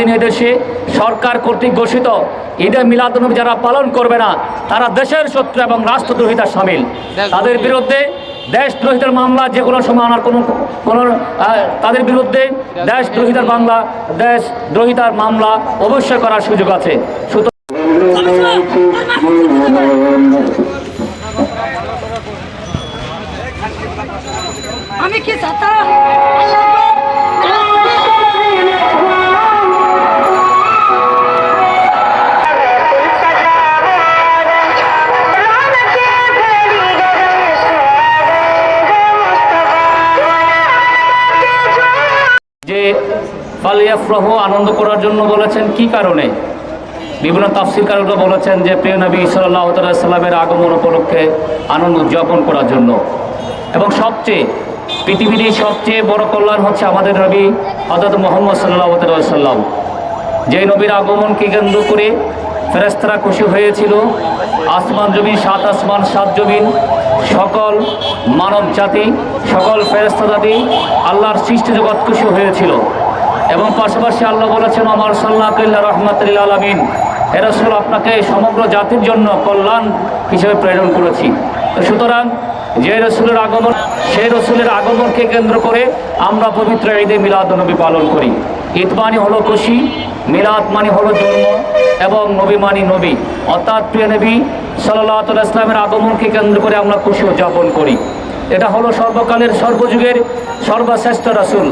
স্বাধীন এই দেশে সরকার কর্তৃক ঘোষিত। ঈদে মিলাদুনবী যারা পালন করবে না তারা দেশের শত্রু এবং রাষ্ট্রদ্রোহিতার সামিল। তাদের বিরুদ্ধে দেশদ্রোহিতার মামলা যে কোনো সময় আনার কোনো কোনো তাদের বিরুদ্ধে দেশদ্রোহিতার মামলা দেশদ্রোহিতার মামলা অবশ্যই করার সুযোগ আছে। সুতরাং আমি কি ফালিয়াফরহ আনন্দ করার জন্য বলেছেন, কি কারণে? বিভিন্ন তাফসিরকারকরা বলেছেন যে, প্রিয় নবী সাল্লাহ সাল্লামের আগমন উপলক্ষে আনন্দ উদযাপন করার জন্য। এবং সবচেয়ে, পৃথিবীর সবচেয়ে বড় কল্যাণ হচ্ছে আমাদের নবী হজরত মোহাম্মদ সাল্লাহ সাল্লাম যে নবীর আগমনকে কেন্দ্র করে ফেরেস্তারা খুশি হয়েছিল, আসমান জমিন, সাত আসমান, সাত জমিন, সকল মানব জাতি সকল ফেরেস্তা জাতি আল্লাহর সৃষ্টি জগৎ খুশি হয়েছিল। এবং পাশাপাশি আল্লাহ বলেছেন আমার সাল্লাহ কিল্লা রহমতুল্লাহ আলমিন। এরসল আপনাকে সমগ্র জাতির জন্য কল্যাণ হিসেবে প্রেরণ করেছি। তো সুতরাং যে রসুলের আগমন, সেই রসুলের আগমনকে কেন্দ্র করে আমরা পবিত্র ঈদে মিলাদনবী পালন করি। ঈদ মানে হলো খুশি, মিলাদ মানে হলো জন্ম এবং নবী মানি নবী। অর্থাৎ প্রিয় নবী সাল্লাহ ইসলামের আগমনকে কেন্দ্র করে আমরা খুশি উদযাপন করি। এটা হলো সর্বকালের সর্বযুগের সর্বশ্রেষ্ঠ রসুল।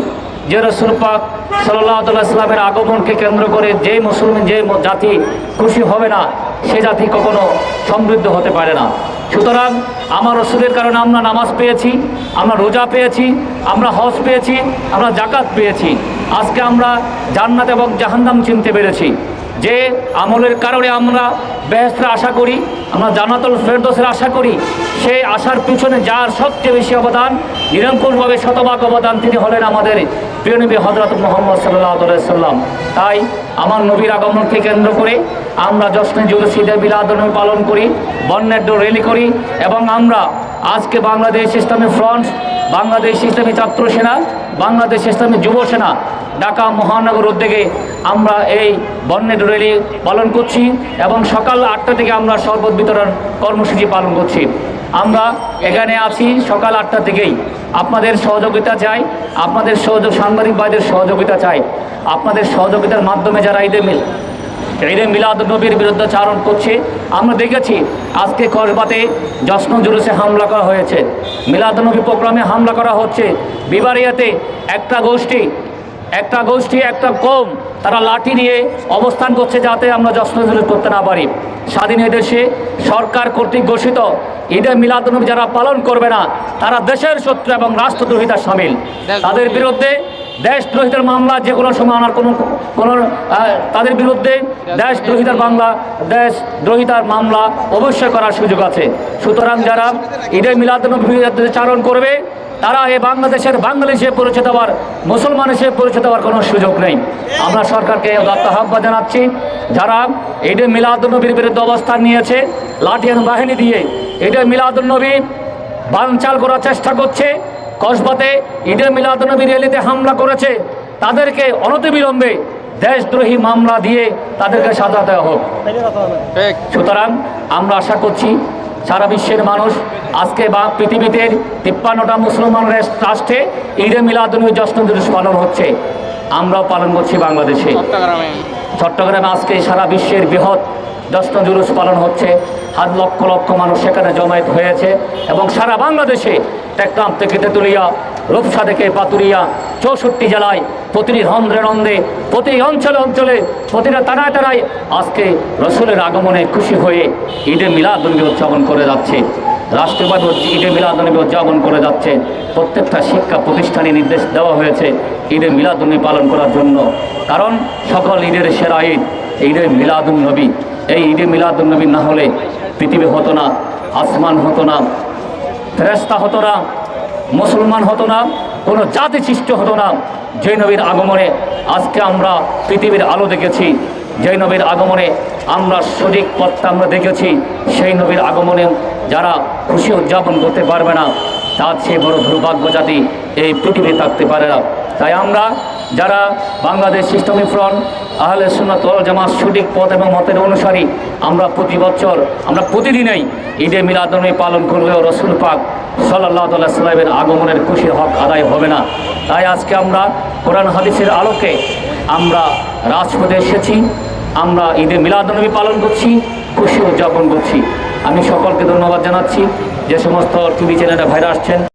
যে রসুল পাক সাল্লাহ ইসলামের আগমনকে কেন্দ্র করে যে মুসলমান যে জাতি খুশি হবে না, সে জাতি কখনো সমৃদ্ধ হতে পারে না। সুতরাং আমার রসুলের কারণে আমরা নামাজ পেয়েছি, আমরা রোজা পেয়েছি, আমরা হজ পেয়েছি, আমরা জাকাত পেয়েছি। আজকে আমরা জান্নাত এবং জাহান্নাম চিনতে পেরেছি। যে আমলের কারণে আমরা বেহেস্তের আশা করি, আমরা জান্নাতুল ফেরদোসের আশা করি সেই আশার পিছনে যার সবচেয়ে বেশি অবদান, নিরঙ্কুশভাবে শতভাগ অবদান তিনি হলেন আমাদের প্রিয় নবী হজরত মোহাম্মদ সাল্লাহ সাল্লাম তাই আমার নবীর আগমনকে কেন্দ্র করে আমরা জশ্নে জুলুস, ঈদের বিলাদনবী পালন করি বর্ণাঢ্য র্যালি করি এবং আমরা আজকে বাংলাদেশ ইসলামী ফ্রন্ট, বাংলাদেশ ইসলামী ছাত্র সেনা, বাংলাদেশ ইসলামী যুব সেনা, ঢাকা মহানগর উদ্যোগে আমরা এই বর্ণের র্যালি পালন করছি এবং সকাল আটটা থেকে আমরা শরবত বিতরণ কর্মসূচি পালন করছি। আমরা এখানে আছি সকাল আটটা থেকেই। আপনাদের সহযোগিতা চাই, আপনাদের সহযোগ সাংবাদিক ভাইদের সহযোগিতা চাই। আপনাদের সহযোগিতার মাধ্যমে যারা ঈদে মিল, ঈদে মিলাদ নবীর বিরুদ্ধে চারণ করছে, আমরা দেখেছি আজকে কসবাতে জশ্ন জুলুসে হামলা করা হয়েছে। মিলাদ নবী প্রোগ্রামে হামলা করা হচ্ছে। বিবারিয়াতে একটা গোষ্ঠী একটা গোষ্ঠী, একটা কম তারা লাঠি নিয়ে অবস্থান করছে যাতে আমরা জশ্ন জুলুস করতে না পারি। স্বাধীন দেশে সরকার কর্তৃক ঘোষিত ঈদে মিলাদনবী যারা পালন করবে না তারা দেশের শত্রু এবং রাষ্ট্রদ্রোহিতার সামিল। তাদের বিরুদ্ধে দেশদ্রোহিতার মামলা যে কোনো সময় আনার কোনো কোনো তাদের বিরুদ্ধে দেশদ্রোহিতার মামলা দেশদ্রোহিতার মামলা অবশ্যই করার সুযোগ আছে। সুতরাং যারা ঈদে মিলাদনবী চারণ করবে তারা এই বাংলাদেশের বাংলাদেশে পরিচিত হওয়ার মুসলমান হিসেবে পরিচিত হওয়ার কোনো সুযোগ নেই। আমরা সরকারকে আহ্বান জানাচ্ছি যারা ঈদে মিলাদুলনবীর বিরুদ্ধে অবস্থান নিয়েছে লাঠিয়ান বাহিনী দিয়ে ঈদে মিলাদুলনবী বানচাল করার চেষ্টা করছে। কসবাতে ঈদে মিলাদুলনবী র্যালিতে হামলা করেছে। তাদেরকে অনতিবিলম্বে দেশদ্রোহী মামলা দিয়ে তাদেরকে সাজা দেওয়া হোক। সুতরাং আমরা আশা করছি সারা বিশ্বের মানুষ আজকে বা পৃথিবীতে তিপ্পান্নটা মুসলমান রাষ্ট্রে ঈদে মিলাদুনবী জশ্ন জুলুস পালন হচ্ছে। আমরাও পালন করছি বাংলাদেশে। চট্টগ্রামে আজকে সারা বিশ্বের বৃহৎ জশ্ন জুলুস পালন হচ্ছে। হাত লক্ষ লক্ষ মানুষ সেখানে জমায়েত হয়েছে এবং সারা বাংলাদেশে টেকনাম থেকে তেতুলিয়া, রূপসা থেকে পাতুরিয়া, চৌষট্টি জেলায় প্রতিটি রন্ধ্রে রন্ধ্রে প্রতি অঞ্চলে অঞ্চলে, প্রতিটা তারায় তারায় আজকে রসুলের আগমনে খুশি হয়ে ঈদে মিলাদনবী উদযাপন করে যাচ্ছে। রাষ্ট্রীয়ভাবে ঈদে মিলাদনবী উদযাপন করে যাচ্ছে। প্রত্যেকটা শিক্ষা প্রতিষ্ঠানে নির্দেশ দেওয়া হয়েছে ঈদে মিলাদনবী পালন করার জন্য। কারণ সকল ঈদের সেরা ঈদ, ঈদে মিলাদুন নবী। এই ঈদে মিলাদুন নবী না হলে পৃথিবী হতো না, আসমান হতো না ফেরেস্তা হতো না, মুসলমান হতো না, কোনো জাতি সৃষ্টি হতো না। যে নবীর আগমনে আজকে আমরা পৃথিবীর আলো দেখেছি যে নবীর আগমনে আমরা সঠিক পথটা আমরা দেখেছি, সেই নবীর আগমনে যারা খুশি উদযাপন করতে পারবে না, তার চেয়ে বড় দুর্ভাগ্য জাতি এই পৃথিবী থাকতে পারে না। তাই আমরা যারা বাংলাদেশ ইসলামী ফ্রন্ট আহলে ওয়াল জামাত সঠিক পথ এবং মতের অনুসারী। আমরা প্রতি বছর, আমরা প্রতিদিনই ঈদে মিলাদনবী পালন করলেও রসুল পাক সাল্লাহ তাল্লাহ সাল্লামের আগমনের খুশি হক আদায় হবে না। তাই আজকে আমরা কোরআন হাদিসের আলোকে আমরা রাজপথে এসেছি, আমরা ঈদে মিলাদনবী পালন করছি, খুশি উদযাপন করছি। আমি সকলকে ধন্যবাদ জানাচ্ছি। যে সমস্ত টিভি চ্যানেলে ভাইরা আসছেন